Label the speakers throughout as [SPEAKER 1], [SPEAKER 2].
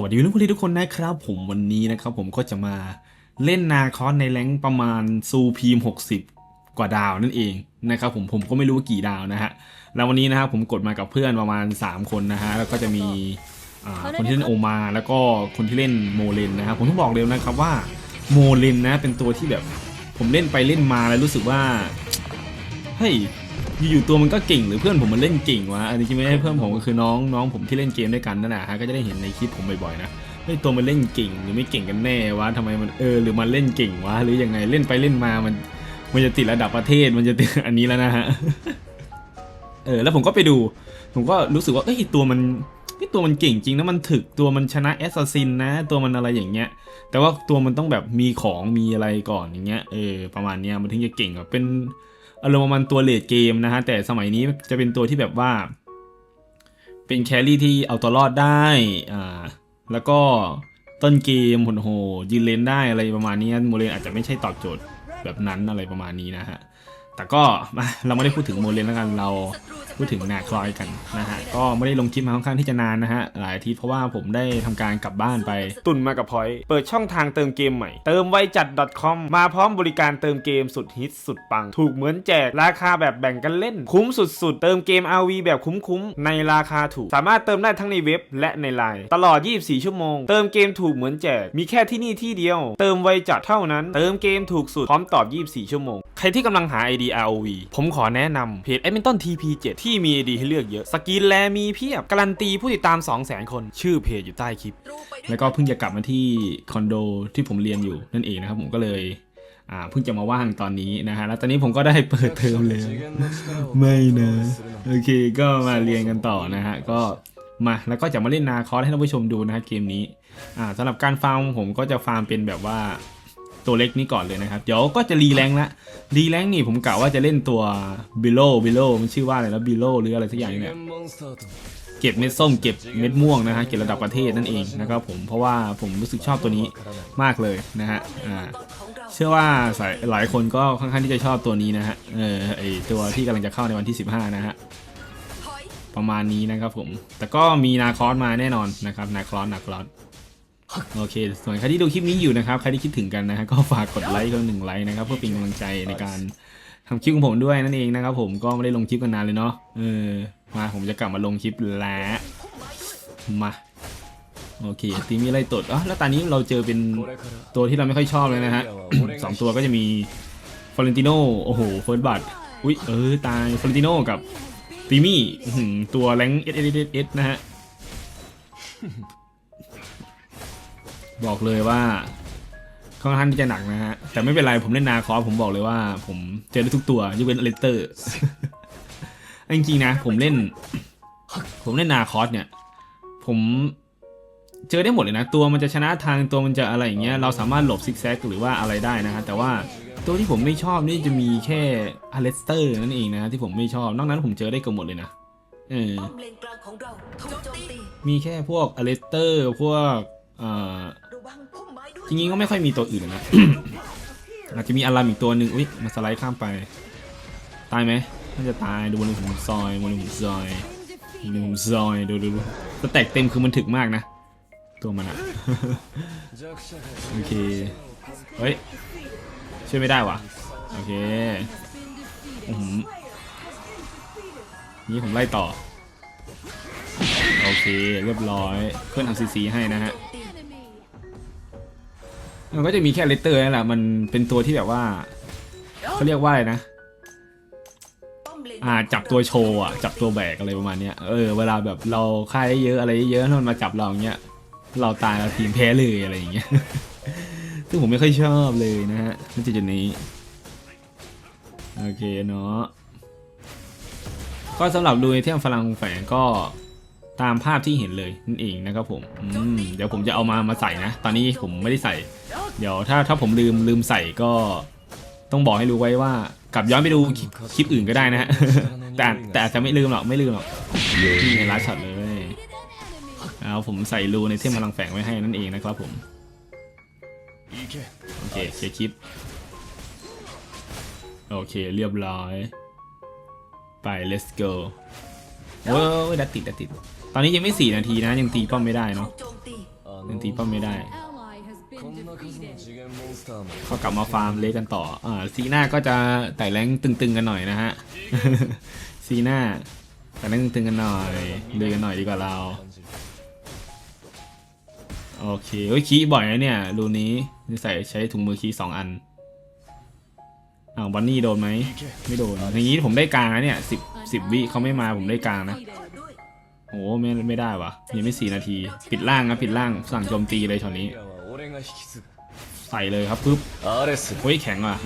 [SPEAKER 1] วัสดีเพื่อนๆทุกคนนะครับ ผมวันนี้นะครับผมก็จะมาเล่นนาคอสในแรงค์ประมาณซูพีม 60 กว่าดาวนั่นเองนะครับผมผมก็ไม่รู้ว่ากี่ดาวนะฮะแล้ววันนี้นะครับผมกดมากับเพื่อนประมาณ 3 คนนะฮะแล้วก็จะมีอ่าคนที่เล่นโอมา แล้วก็คนที่เล่นโมเลนนะครับผมต้องบอกเลยนะครับว่าโมเลนนะเป็นตัวที่แบบผมเล่นไปเล่นมาแล้วรู้สึกว่าเฮ้ย อยู่ๆตัวมันก็เก่งหรือเพื่อนผมมันเล่นเก่งวะอันนี้ไม่ใช่เพื่อนผมก็คือน้องน้องผมที่เล่นเกมด้วยกันนั่นแหละฮะก็จะได้เห็นในคลิปผมบ่อยๆนะเฮ้ยตัวมันเล่นเก่งหรือไม่เก่งกันแน่วะทำไมมันเออหรือมันเล่นเก่งวะหรือยังไงเล่นไปเล่นมามัน มันจะติดระดับประเทศมันจะติดอันนี้แล้วนะฮะเออแล้วผมก็ไปดู ผมก็รู้สึกว่าเอ้ยตัวมันตัวมันเก่งจริงนะมันถึกตัวมันชนะแอสซัสซินนะ ตัวมันอะไรอย่างเงี้ย แต่ว่าตัวมันต้องแบบมีของมีอะไรก่อนอย่างเงี้ยเออประมาณเนี้ยมันถึงจะเก่งอะเป็น อารมณ์มันตัวเลดเกมนะฮะแต่สมัยนี้จะเป็นตัวที่แบบว่า เป็นแครี่ที่เอาตัวรอดได้อ่าแล้วก็ต้นเกมโหดโหยืนเลนได้อะไรประมาณนี้โมเลนอาจจะไม่ใช่ตอบโจทย์แบบนั้นอะไรประมาณนี้นะฮะ แต่ก็มาเราไม่ได้พูดถึงโมเลนแล้วกันเราพูดถึงนาคลอยกันนะฮะก็ไม่ได้ลงคลิปมาค่อนข้างที่จะนานนะฮะหลายทิตย์เพราะว่าผมได้ทำการกลับบ้านไป ตุนมากับพอยเปิดช่องทางเติมเกมใหม่ เติมไวจัด .com มาพร้อมบริการเติมเกมสุดฮิตสุดปัง ถูกเหมือนแจกราคาแบบแบ่งกันเล่น คุ้มสุดๆ เติมเกม RV แบบคุ้มๆ ในราคาถูก สามารถเติมได้ทั้งในเว็บและในไลน์ตลอด 24 ชั่วโมง เติมเกมถูกเหมือนแจกมีแค่ที่นี่ที่เดียว เติมไวจัดเท่านั้น เติมเกมถูกสุดพร้อมตอบ 24 ชั่วโมงใครที่กำลังหา ID ROV ผมขอแนะนำเพจ Edmonton TP7 ที่มี ID ให้เลือกเยอะ สกินแลมีเพียบ การันตีผู้ติดตาม 200,000 คน ชื่อเพจอยู่ใต้คลิป แล้วก็เพิ่งจะกลับมาที่คอนโดที่ผมเรียนอยู่นั่นเองนะครับผมก็เลยอ่าเพิ่งจะมาว่างตอนนี้นะฮะ แล้วตอนนี้ผมก็ได้เปิดเทอมแล้ว ไม่นะ โอเค ก็มาเรียนกันต่อนะฮะ ก็มา แล้วก็จะมาเล่นนาคอสให้ท่านผู้ชมดูนะฮะเกมนี้ อ่าสำหรับการฟาร์มผมก็จะฟาร์มเป็นแบบว่า ตัวเล็กนี้ก่อนเลยนะครับ เดี๋ยวก็จะรีแรงละรีแรงนี่ผมกะว่าจะเล่นตัวบิโลบิโลมันชื่อว่าอะไรแล้วบิโลหรืออะไรสักอย่างเนี่ยเก็บเม็ดส้มเก็บเม็ดม่วงนะฮะเก็บระดับประเทศนั่นเองนะครับผมเพราะว่าผมรู้สึกชอบตัวนี้มากเลยนะฮะอ่าเชื่อว่าสายหลายคนก็ค่อนข้างที่จะชอบตัวนี้นะฮะเออไอตัวที่กำลังจะเข้าในวันที่ 15 นะฮะประมาณนี้นะครับผม แต่ก็มีนาคอสมาแน่นอนนะครับนาคอสนาคอส โอเค ส่วนใครที่ดูคลิปนี้อยู่นะครับ ใครที่คิดถึงกันนะฮะก็ฝากกดไลค์กันหนึ่งไลค์นะครับ เพื่อเป็นกำลังใจในการทำคลิปของผมด้วยนั่นเองนะครับผมก็ไม่ได้ลงคลิปกันนานเลยเนาะเออมาผมจะกลับมาลงคลิปแล้วมาโอเคตีมีอะไรตดอ๋อแล้วตอนนี้เราเจอเป็นตัวที่เราไม่ค่อยชอบเลยนะฮะสองตัวก็จะมีฟลอเรนติโนโอ้โหเฟิร์สบัตอุ้ยเออตายฟลอเรนติโนกับตีมี่ตัวแรงเอสเอสเอสนะฮะ บอกเลยว่าค่อนข้างที่จะหนักนะฮะ แต่ไม่เป็นไรผมเล่นนาคอสผมบอกเลยว่า ผมเจอได้ทุกตัวยกเว้นเลสเตอร์จริงๆนะ ผมเล่น ผมเล่นนาคอสเนี่ย ผมเจอได้หมดเลยนะ ตัวมันจะชนะทางตัวมันจะอะไรอย่างเงี้ยเราสามารถหลบซิกแซกหรือว่าอะไรได้นะฮะแต่ว่าตัวที่ผมไม่ชอบนี่จะมีแค่อเลสเตอร์นั่นเองนะฮะที่ผมไม่ชอบนอกนั้นผมเจอได้เกือบหมดเลยนะเออ
[SPEAKER 2] ป้อมเลนกลางของเราถูกโจมตี
[SPEAKER 1] มีแค่พวกอเลสเตอร์พวกเอ่อ จริงๆก็ไม่ค่อยมีตัวอื่นนะ อาจจะมีอารามอีกตัวหนึ่งอุ้ยมาสไลด์ข้ามไป ตายไหมน่าจะตายดูบนหุ่มซอยบนหุ่มซอยบนหุ่มซอยดูดูดูสแต็กเต็มคือมันถึกมากนะ ตัวมันอะโอเคเฮ้ยช่วยไม่ได้วะโอเคอือหือนี่ผมไล่ต่อ โอเค เรียบร้อยเพื่อนทำซีซีให้นะฮะ มันก็จะมีแค่เลตเตอร์นั่นแหละมันเป็นตัวที่แบบว่าเขาเรียกว่าอะไรนะ
[SPEAKER 2] อ่า
[SPEAKER 1] จับตัวโชว์อะจับตัวแบกอะไรประมาณเนี้ยเออเวลาแบบเราค่ายได้เยอะอะไรเยอะถ้ามันมาจับเราอย่างเงี้ยเราตายเราทีมแพ้เลยอะไรอย่างเงี้ยซึ่งผมไม่ค่อยชอบเลยนะฮะณจุดนี้ โอเคเนาะก็สำหรับดูไอเทมพลังแฝงก็ตามภาพที่เห็นเลยนั่นเองนะครับผมอืมเดี๋ยวผมจะเอามามาใส่นะ ตอนนี้ผมไม่ได้ใส่ เดี๋ยวถ้าถ้าผมลืมลืมใส่ก็ต้องบอกให้รู้ไว้ว่ากลับย้อนไปดูคลิปอื่นก็ได้นะฮะแต่แต่จะไม่ลืมหรอกไม่ลืมหรอกนี่ไงลัดช็อตเลยเอาผมใส่รูในเทมพลังแฝงไว้ให้นั่นเองนะครับผมโอเคเคลียร์คลิปโอเคเรียบร้อย ไป let's go โอ้ยดัดติดดัดติด ตอนนี้ยังไม่สี่นาทีนะ ยังตีป้อมไม่ได้เนาะ
[SPEAKER 2] ถูกโจมตี
[SPEAKER 3] あ
[SPEAKER 1] อันตีป้อมไม่ได้
[SPEAKER 4] เขา
[SPEAKER 1] กลับมาฟาร์มเลกันต่ออ่าซีหน้าก็จะแต่แรงตึงๆกันหน่อยนะฮะ ซีหน้าแต่แรงตึงๆกันหน่อยเลยกันหน่อยดีกว่าเรา โอเคโอ้ยคีบ่อยนะเนี่ยรูนี้ใส่ใช้ถุงมือคีสองอันอ่าวันนี้โดนไหมไม่โดนอย่างนี้ผมได้กลางนะเนี่ยสิบสิบวิเขาไม่มาผมได้กลางนะโอ้ไม่ไม่ได้วะยังไม่สี่นาที ปิดล่างนะปิดล่างสั่งโจมตีเลยตอน
[SPEAKER 4] นี้
[SPEAKER 1] ใส่เลยครับปุ๊บ
[SPEAKER 4] เอ
[SPEAKER 1] เสโอ้ยแข็งว่ะ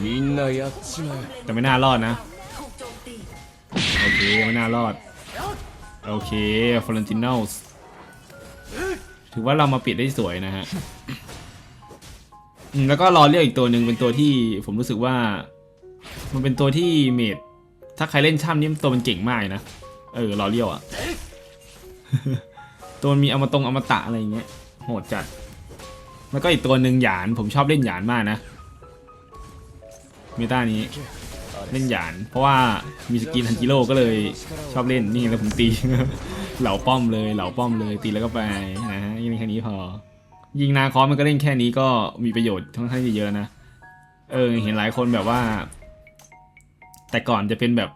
[SPEAKER 1] แต่ไม่น่ารอดนะ
[SPEAKER 2] โอ
[SPEAKER 1] เค ไม่น่ารอด โอเคฟลอเรนตินอลถือว่าเรามาปิดได้สวยนะฮะแล้วก็รอเลืยกอีกตัวหนึ่งเป็นตัวที่ผมรู้สึกว่า มันเป็นตัวที่เมดถ้าใครเล่นช่ำนี่ตัวมันเก่งมากนะเออรอเลี้ยวอะตัวมีอมตงอมตะอะไรอย่างเงี้ยโหดจัด แล้วก็อีกตัวหนึ่งหยานผมชอบเล่นหยานมากนะเมตานี้เล่นหยาน เพราะว่ามีสกินฮันจิโร่ก็เลยชอบเล่นนี่แล้วผมตี เหล่าป้อมเลยเหล่าป้อมเลยตีแล้วก็ไปนะฮะยิงแค่นี้พอ ยิงนาคอสมันก็เล่นแค่นี้ก็มีประโยชน์ค่อนข้างจะเยอะนะเออเห็นหลายคนแบบว่า แต่ก่อนจะเป็นแบบ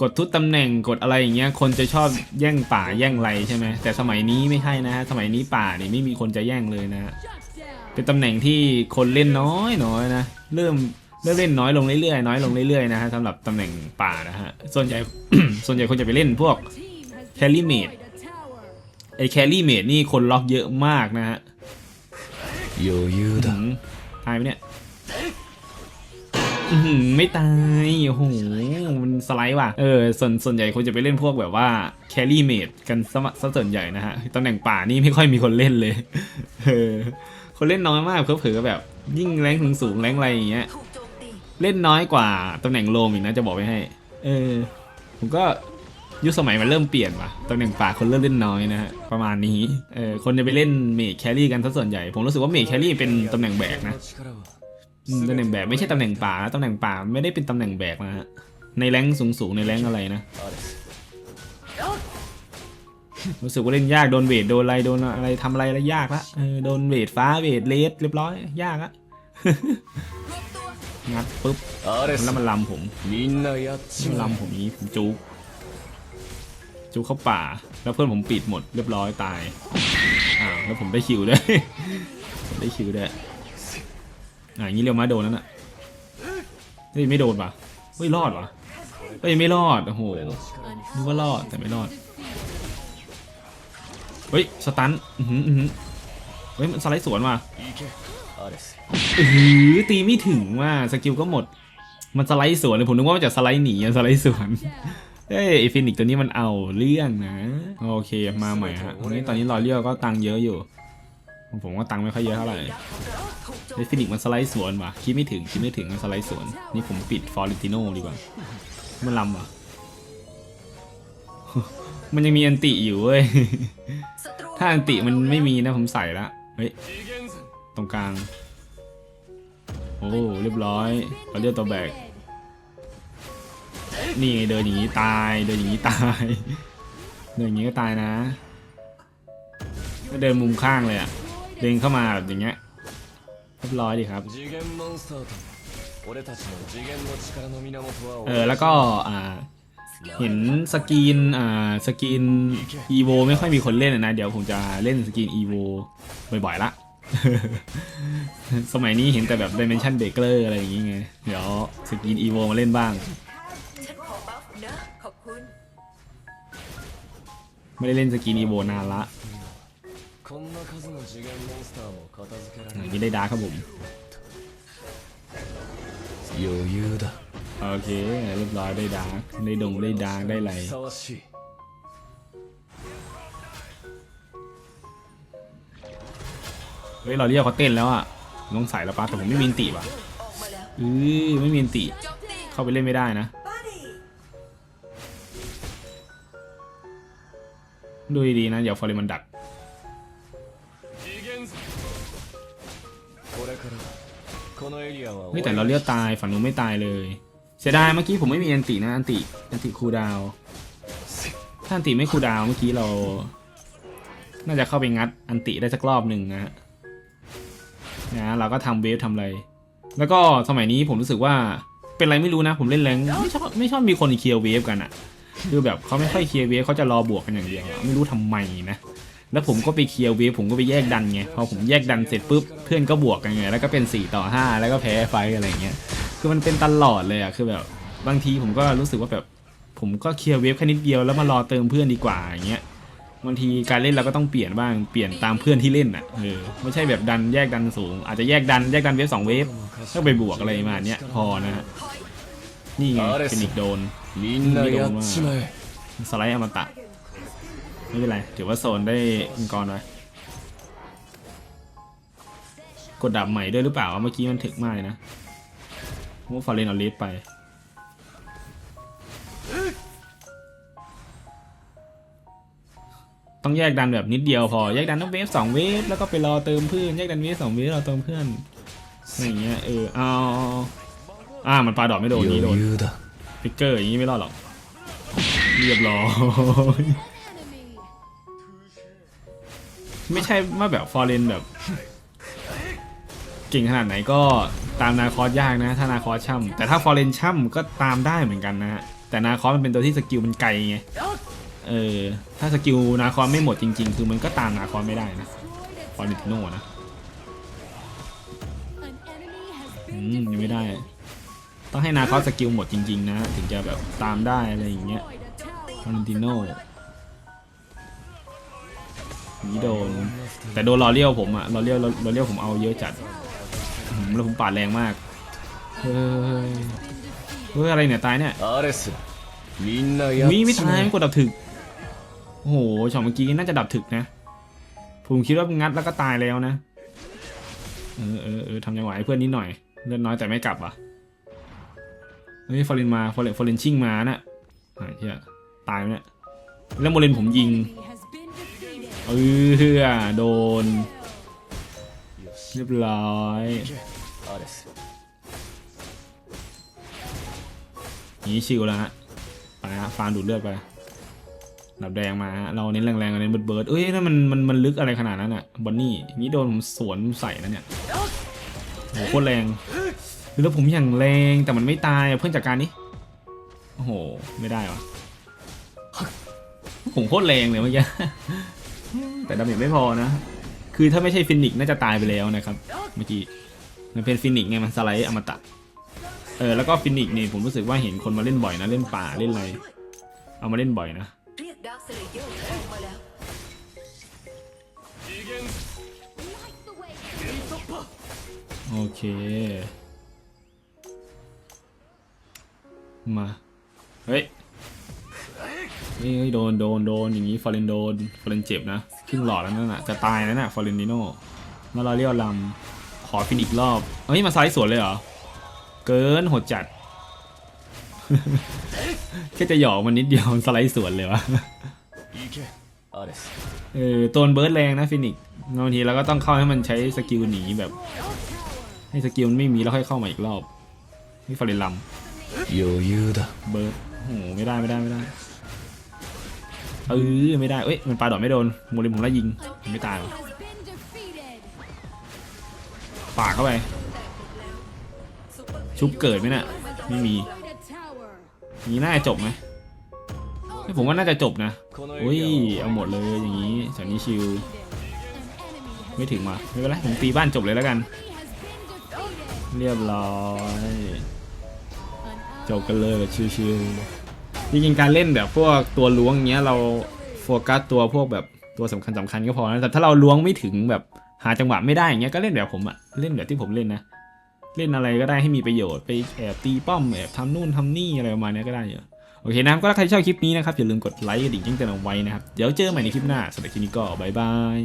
[SPEAKER 1] กดทุกตำแหน่งกดอะไรอย่างเงี้ยคนจะชอบแย่งป่าแย่งไรใช่ไหมแต่สมัยนี้ไม่ใช่นะฮะสมัยนี้ป่านี่ไม่มีคนจะแย่งเลยนะ เป็นตำแหน่งที่คนเล่นน้อยน้อยนะ เริ่มเริ่มเล่นน้อยลงเรื่อยๆน้อยลงเรื่อยๆนะฮะสำหรับตำแหน่งป่านะฮะ ส่วนใหญ่ ส่วนใหญ่คนจะไปเล่นพวก
[SPEAKER 3] แค
[SPEAKER 1] ล
[SPEAKER 3] รี่
[SPEAKER 1] เม
[SPEAKER 3] ด
[SPEAKER 1] ไอแคลรี่เมดนี่คนล็อกเยอะมากนะฮะตายไหมเนี่ยไม่ตายโอ้โหมันสไลด์ว่ะ เออ ส่วนส่วนใหญ่คนจะไปเล่นพวกแบบว่าแคลรี่เมดกันซะส่วนใหญ่นะฮะตำแหน่งป่านี่ไม่ค่อยมีคนเล่นเลย เออ คนเล่นน้อยมากเผลอๆแบบ ยิ่งแรงถึงสูงแรงอะไรอย่างเงี้ยเล่นน้อยกว่าตำแหน่งโลมอีกนะจะบอกไปให้ เออ ผมก็ยุคสมัยมันเริ่มเปลี่ยนว่ะตำแหน่งป่าคนเริ่มเล่นน้อยนะฮะประมาณนี้เออคนจะไปเล่นเมจแครี่กันซะส่วนใหญ่ ผมรู้สึกว่าเมจแครี่เป็นตำแหน่งแบกนะตำแหน่งแบกไม่ใช่ตำแหน่งป่านะตำแหน่งป่าไม่ได้เป็นตำแหน่งแบกนะฮะในแรงสูงสูงในแรงอะไรนะ รู้สึกว่าเล่นยากโดนเวทโดนอะไรโดนอะไรทำอะไรแล้วยากละเโดนเวทฟ้าเวทเลสเรียบร้อยยากละงัดปุ๊บแล้วมันลำผมมันลำผมนี้ผมจุกจุกเข้าป่า แล้วเพื่อนผมปิดหมดเรียบร้อยตายอ้าวแล้วผมได้คิวด้วยได้คิวด้วยอ่างนี้เรียวมาโดนนั่นอะนี่ไม่โดนปะเฮ้ยรอดปะเฮ้ยไม่รอดโอ้โหนึกว่ารอดแต่ไม่รอด เฮ้ย สตันอือือเฮ้ย มันสไลด์สวน
[SPEAKER 4] มา
[SPEAKER 1] อือตีไม่ถึงว่ะสกิลก็หมด มันสไลด์สวนเลยผมนึกว่ามันจะสไลด์หนีอะสไลด์สวนเอ้ยฟินิกตัวนี้มันเอาเรื่องนะ โอเคมาใหม่ฮะวันนี้ตอนนี้รอยเลี้ยวก็ตังเยอะอยู่ ผมว่าตังไม่ค่อยเยอะเท่าไหร่ไอฟินิกมันสไลด์สวนว่ะคิดไม่ถึงคิดไม่ถึงมันสไลด์สวน นี่ผมปิดฟอร์ติโน่ดีกว่า มันลำอะมันยังมีอันติอยู่เว้ย ถ้าอันติมันไม่มีนะผมใส่แล้วเฮ้ยตรงกลาง โอ้เรียบร้อยเราเรียกตัวแบกนี่ไงเดินหนีตายเดินหนีตายเดินอย่างนี้ก็ตายนะก็เดินมุมข้างเลยอะเดินเข้ามาแบบอย่างเงี้ยเรียบร้อยดีครับเออแล้วก็อ่า เห็นสกรีนอ่าสกรีนอีโวไม่ค่อยมีคนเล่นอะนะ เดี๋ยวผมจะเล่นสกรีนอีโวบ่อยๆละ สมัยนี้เห็นแต่แบบ Dimension Breaker อะไรอย่างงี้ไง เดี๋ยวสกรีนอีโวมาเล่นบ้าง
[SPEAKER 2] ฉันขอบัฟนะ ขอบคุณ
[SPEAKER 1] ไม่ได้เล่นสกรีนอีโวนานละ
[SPEAKER 4] こんな数の次元モンスターも片付けら
[SPEAKER 1] อ
[SPEAKER 4] れ
[SPEAKER 1] ย่าง
[SPEAKER 4] る
[SPEAKER 1] นี้ได้ดาร์คครับผม
[SPEAKER 4] 余裕だ
[SPEAKER 1] โอเคเรียบร้อยได้ดาร์กได้ดงได้ดาร์กได้ไรเฮ้ยเราเรียกเขาเต้นแล้วอะลงสายแล้วปะแต่ผมไม่มีนติว่ะ
[SPEAKER 2] อือ
[SPEAKER 1] ไม่มีนติ เข้าไปเล่นไม่ได้นะ
[SPEAKER 2] ดู
[SPEAKER 1] ดีนะ เดี๋ยวฟอเรมันดักเฮ้ยแต่เราเลี้ยวตายฝันงนู้ไม่ตายเลย เสียดายเมื่อกี้ผมไม่มีอันตินะอันติอันติคูดาวถ้าอันติไม่คูดาวเมื่อกี้เรา น่าจะเข้าไปงัดอันติได้สักรอบหนึ่งนะฮะนะเราก็ทำเวฟทำอะไร แล้วก็สมัยนี้ผมรู้สึกว่าเป็นไรไม่รู้นะ ผมเล่นแรงไม่ชอบไม่ชอบมีคนเคลียร์เวฟกันอะคือแบบเขาไม่ค่อยเคลียร์เวฟเขาจะรอบวกกันอย่างเดียวไม่รู้ทำไมนะแล้วผมก็ไปเคลียร์เวฟผมก็ไปแยกดันไงพอผมแยกดันเสร็จปุ๊บเพื่อนก็บวกกันไงแล้วก็เป็น4ต่อ5แล้วก็แพ้ไฟอะไรอย่างเงี้ย คือมันเป็นตลอดเลยอะคือแบบบางทีผมก็รู้สึกว่าแบบผมก็เคลียร์เวฟแค่นิดเดียวแล้วมารอเติมเพื่อนดีกว่าอย่างเงี้ยบางทีการเล่นเราก็ต้องเปลี่ยนบ้างเปลี่ยนตามเพื่อนที่เล่นอะเออไม่ใช่แบบดันแยกดันสูง อาจจะแยกดันแยกดันเวฟสองเวฟต้องไปบวกอะไรมาเนี้ยพอนะฮะนี่ไงเป็นอีกโดน
[SPEAKER 4] นี่โดนมาก
[SPEAKER 1] สไลด์อมตะไม่เป็นไรถือว่าโซนได้มังกรไว้กดดับใหม่ด้วยหรือเปล่าเมื่อกี้มันถึกมากนะ ผมว่าฟาเรนเอาเลสไป ต้องแยกดันแบบนิดเดียวพอ แยกดันต้องเวฟสองเวฟแล้วก็ไปรอเติมเพื่อนแยกดันเวฟสองเวฟรอเติมเพื่อนอย่างเงี้ยเออเอาอ่ามันปลาดอกไม่โดนนี่โดนฟิกเกอร์อย่างนี้ไม่รอดหรอกเรียบร้อยไม่ใช่ว่าแบบฟอร์เรนแบบ เก่งขนาดไหนก็ ตามนาคอสยากนะ ถ้านาคอสช่ำแต่ถ้าฟอร์เรนช่ำก็ตามได้เหมือนกันนะฮะแต่นาคอสมันเป็นตัวที่สกิลมันไกลไงเออถ้าสกิลนาคอสไม่หมดจริง ๆ คือมันก็ตามนาคอสไม่ได้นะฟอร์เรนติโน่นะอืมยังไม่ได้ ต้องให้นาคอสสกิลหมดจริง ๆ นะ ถึงจะแบบตามได้อะไรอย่างเงี้ยฟอร์เรนติโน่นี่โดน แต่โดนลอเลียวผมอะลอเลียวลอเลียวผมเอาเยอะจัด แล้วผมปาดแรงมาก เฮ้ย เฮ้ย อะไรเนี่ยตายเนี่ย
[SPEAKER 4] アレスみんなやっ
[SPEAKER 1] มีไม่
[SPEAKER 4] ち
[SPEAKER 1] ตา
[SPEAKER 4] ま
[SPEAKER 1] ย
[SPEAKER 4] え
[SPEAKER 1] ไม่กดดับถึก โอ้โหช็อตเมื่อกี้น่าจะดับถึกนะ ผมคิดว่างัดแล้วก็ตายแล้วนะ เออเออเออทำจังหวะให้เพื่อนนิดหน่อย เลือดน้อยแต่ไม่กลับอ่ะ เฮ้ยฟอร์เรนมาฟอร์เรนฟอร์เรนชิ่งมาน่ะหายเหี้ยตายไหมเนี่ย แล้วโมเรนผมยิง เออโดน เรียบร้อยนี่ชิวแล้วฮะ ไปฮะฟานดูดเลือดไปดับแดงมาฮะ เราเน้นแรงๆเน้นเบิร์ดเบิร์ดเอ้ยนั่นมันมันมันลึกอะไรขนาดนั้นอะบอนนี่นี่โดนผมสวนใส่นะเนี่ยโหโคตรแรงแล้วผมอย่างแรงแต่มันไม่ตายเพื่อนจากการนี้โอ้โห ไม่ได้วะผมโคตรแรงเลยเมื่อกี้แต่ดาเมจไม่พอนะ คือถ้าไม่ใช่ฟินิกซ์น่าจะตายไปแล้วนะครับ เมื่อกี้มันเป็นฟินิกซ์ไงมันสไลด์อมตะเออแล้วก็ฟินิกซ์นี่ผมรู้สึกว่าเห็นคนมาเล่นบ่อยนะเล่นป่าเล่นอะไรเอามาเล่นบ่อยนะโอเคมาเฮ้ย นี่โดนโดนโดนอย่างนี้ฟอร์เรนโดนฟอร์เรนเจ็บนะครึ่งหลอดแล้วนั่นน่ะจะตายแล้วน่ะฟอร์เรนดิโน่มาลาเรียลลัมขอฟินอีกรอบเฮ้ยมาซ้ายสวนเลยเหรอ เกินหดจัดแค่จะหยอกมันนิดเดียวสไลด์สวนเลยวะเออตัวเบิร์ดแรงนะฟินิกบางทีเราก็ต้องเข้าให้มันใช้สกิลหนีแบบ ให้สกิลไม่มีแล้วค่อยเข้ามาอีกรอบนี่ฟาเรนลัมเบิร์ดโอ้ไม่ได้ไม่ได้ไม่ได้ เออไม่ได้เอ้ยมันปลาดอดไม่โดนโมลิมผมแล้วยิงไม่ตายหปากเข้าไป ชุบเกิดไหมนะ่ะไม่มีนี่น่าจะจบไหมผมว่าน่าจะจบนะอุ้ยเอาหมดเลยอย่างนี้สอนนี้ชิลไม่ถึงมาไม่เป็นไรผมปีบ้านจบเลยแล้วกัน เรียบร้อย จบกันเลยชิลๆ จริงๆการเล่นแบบพวกตัวล้วงเงี้ยเราโฟกัสตัวพวกแบบตัวสำคัญสำคัญก็พอนะแต่ถ้าเราล้วงไม่ถึงแบบหาจังหวะไม่ได้อย่างเงี้ยก็เล่นแบบผมอะเล่นแบบที่ผมเล่นนะ เล่นอะไรก็ได้ให้มีประโยชน์ไปแอบตีป้อมแอบทำนู่นทำนี่อะไรประมาณนี้ก็ได้เยอะโอเคนะก็ถ้าใครชอบคลิปนี้นะครับอย่าลืมกดไลค์กระดิ่งแจ้งเตือนเอาไว้นะครับเดี๋ยวเจอกันใหม่ในคลิปหน้าสำหรับคลิปนี้ก็บายบาย